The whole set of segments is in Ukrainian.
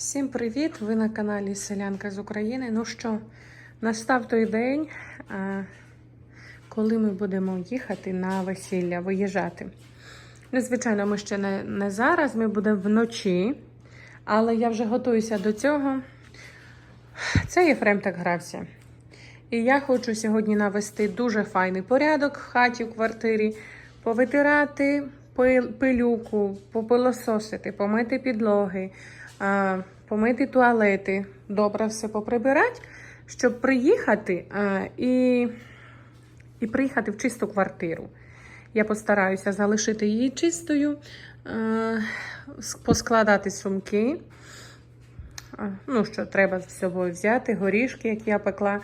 Всім привіт! Ви на каналі Селянка з України. Ну що, настав той день, коли ми будемо їхати на весілля, виїжджати. Ну, звичайно, ми ще не, не зараз, ми будемо вночі, але я вже готуюся до цього. Це Єфрем так грався. І я хочу сьогодні навести дуже файний порядок в хаті, в квартирі, повитирати пилюку, попилососити, помити підлоги, помити туалети, добре все поприбирати, щоб приїхати і, і приїхати в чисту квартиру. Я постараюся залишити її чистою, поскладати сумки. Ну, що треба з собою взяти, горішки, як я пекла.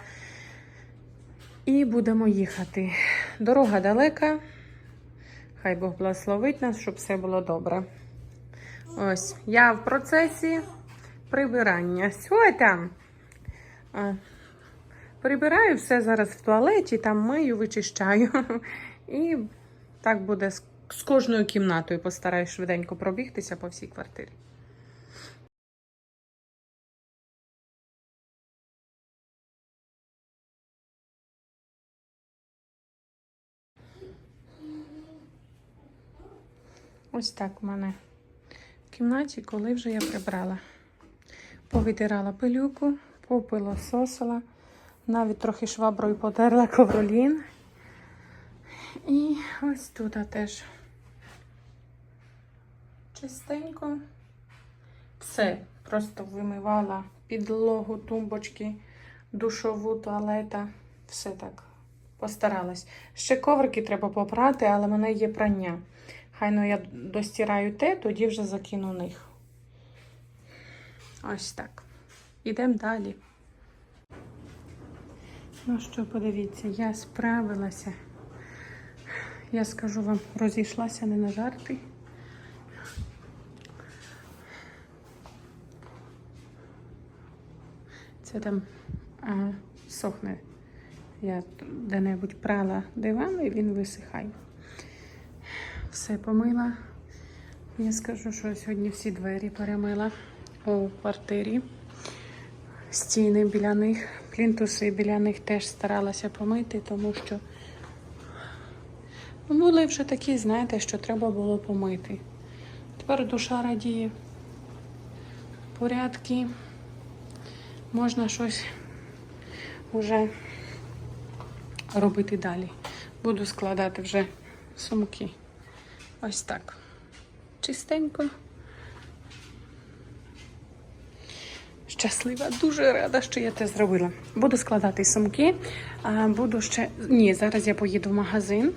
І будемо їхати. Дорога далека. Хай Бог благословить нас, щоб все було добре. Ось, я в процесі прибирання. Там? Прибираю все зараз в туалеті, там мию, вичищаю. І так буде з, кожною кімнатою. Постараюсь швиденько пробігтися по всій квартирі. Ось так в мене кімнаті, коли вже я прибрала. Повитирала пилюку, попилососила, навіть трохи шваброю потерла ковролін. І ось тут теж чистенько. Все, просто вимивала підлогу, тумбочки, душову, туалета. Все так постаралась. Ще коврики треба попрати, але в мене є прання. Хай ну я достираю те, тоді вже закину них. Ось так. Ідемо далі. Ну що, подивіться, я справилася. Я скажу вам, розійшлася не на жарти. Це там а, сохне. Я де-небудь прала диван і він висихає. Все помила. Я скажу, що сьогодні всі двері перемила у квартирі. Стіни біля них, плінтуси біля них теж старалася помити, тому що ну, були вже такі, знаєте, що треба було помити. Тепер душа радіє. Порядки. Можна щось вже робити далі. Буду складати вже сумки. Ось так. Чистенько. Щаслива, дуже рада, що я це зробила. Буду складати сумки. Буду ще. Ні, зараз я поїду в магазин.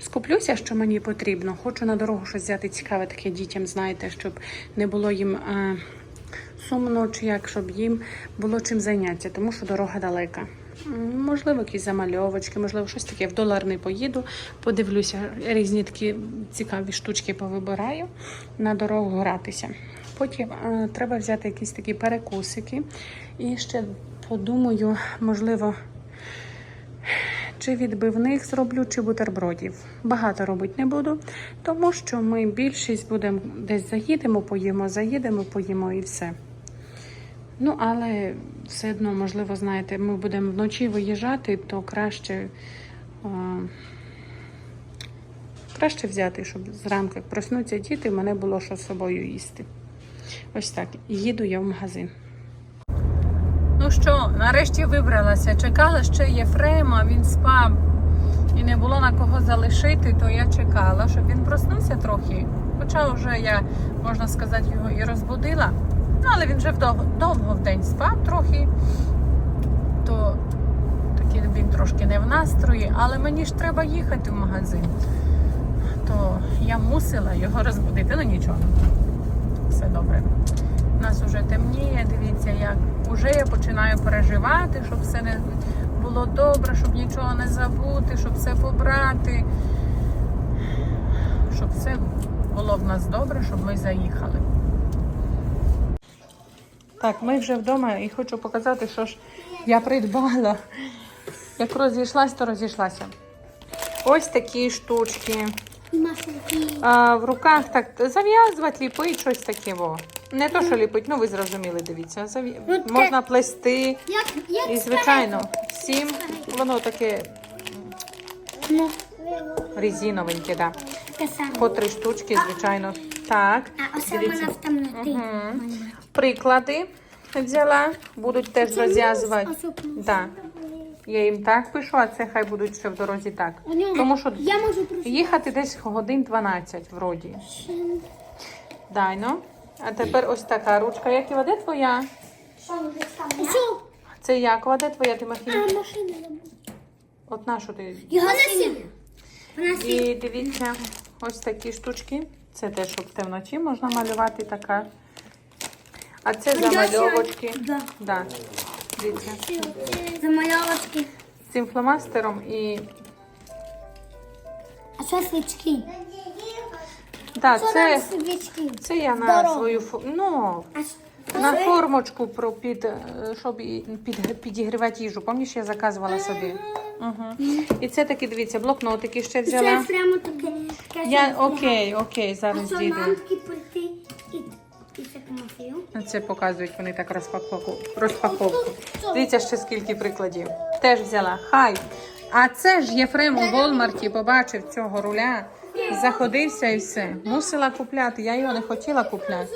Скуплюся, що мені потрібно. Хочу на дорогу щось взяти цікаве таке дітям, знаєте, щоб не було їм сумно, чи як, щоб їм було чим зайнятися, тому що дорога далека. Можливо, якісь замальовочки, можливо, щось таке. В доларний поїду, подивлюся, різні такі цікаві штучки повибираю на дорогу гратися. Потім е, треба взяти якісь такі перекусики. І ще подумаю, можливо, чи відбивних зроблю, чи бутербродів. Багато робити не буду, тому що ми більшість будемо десь заїдемо, поїмо, заїдемо, поїмо і все. Ну, але все одно, можливо, знаєте, ми будемо вночі виїжджати, то краще, е, краще взяти, щоб зранку, проснуться діти, мене було що з собою їсти. Ось так. Їду я в магазин. Ну що, нарешті вибралася. Чекала ще Єфрема, він спав і не було на кого залишити, то я чекала, щоб він проснувся трохи. Хоча вже я, можна сказати, його і розбудила. Ну, але він вже вдовго, довго в день спав трохи, то такий він трошки не в настрої, але мені ж треба їхати в магазин. То я мусила його розбудити. Ну нічого, все добре. У нас вже темніє, дивіться, як. Уже я починаю переживати, щоб все не було добре, щоб нічого не забути, щоб все побрати. Щоб все було в нас добре, щоб ми заїхали. Так, ми вже вдома і хочу показати, що ж я придбала. Як розійшлась, то розійшлася. Ось такі штучки. А, в руках так зав'язувати, ліпити, щось таке. Во. Не то, що ліпить, ну ви зрозуміли, дивіться. Заві- Ну, Можна плести. І, звичайно, всім воно таке Ну, резиновеньке, да. По три штучки, звичайно. Так. А оце в темноті. Мгм. Приклади взяла, будуть теж розв'язувати. Да. Я їм так пишу, а це хай будуть ще в дорозі так. Тому що Я можу їхати десь годин 12 вроді. Дай ну. А тепер ось така ручка. Як і воде твоя? Що? Це як воде твоя, Тимофій? А, машина. От нашу ти. Його. І дивіться, ось такі штучки. Це теж щоб в темноті можна малювати така. А це замальовочки. Да. Да. Дивіться. Замальовочки. З цим фломастером і. А що свічки? Да, це, свічки? це я на Здорово. свою фо- ну, на формочку про під, е, щоб і- під, підігрівати їжу. Пам'ятаєш, я заказувала собі. Угу. І це такі, дивіться, блокнотики ще Це прямо таке. таке Я щось окей, окей, зараз що діду. такі прийти і, і це Тимофію? Це показують вони так розпаковку. розпаковку. Дивіться ще скільки прикладів. Теж взяла. Хай. А це ж Єфрем у Волмарті побачив цього руля, заходився і все. Мусила купляти. Я його не хотіла купляти.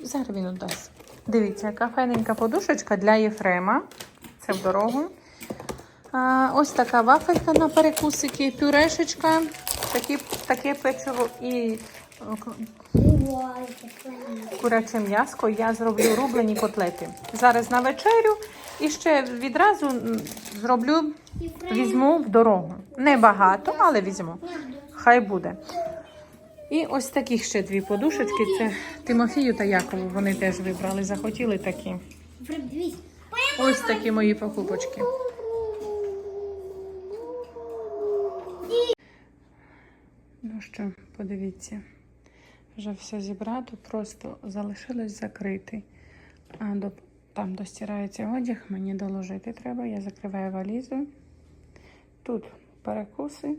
Зараз він дасть. Дивіться, яка файненька подушечка для Єфрема. Це в дорогу. А, ось така вафелька на перекусики, пюрешечка, такі, таке печиво і класно. куряче м'яско. Я зроблю рублені котлети. Зараз на вечерю і ще відразу зроблю, візьму в дорогу. Не багато, але візьму. Хай буде. І ось таких ще дві подушечки. Це Тимофію та Якову. Вони теж вибрали, захотіли такі. Ось такі мої покупочки. Ну що, подивіться, вже все зібрато, просто залишилось закрити. А до, там достирається одяг, мені доложити треба. Я закриваю валізу. Тут перекуси,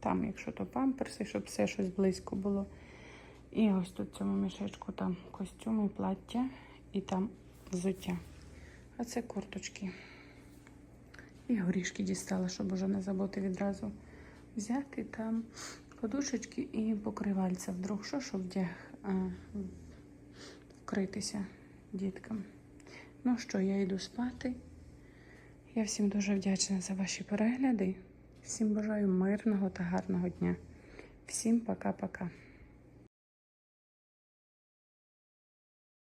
там, якщо то памперси, щоб все щось близько було. І ось тут в цьому мішечку там костюми, плаття і там взуття. А це курточки. І горішки дістала, щоб уже не забути відразу взяти там подушечки і покривальця вдруг, що, щоб вдяг вкритися діткам. Ну що, я йду спати. Я всім дуже вдячна за ваші перегляди. Всім бажаю мирного та гарного дня. Всім пока-пока.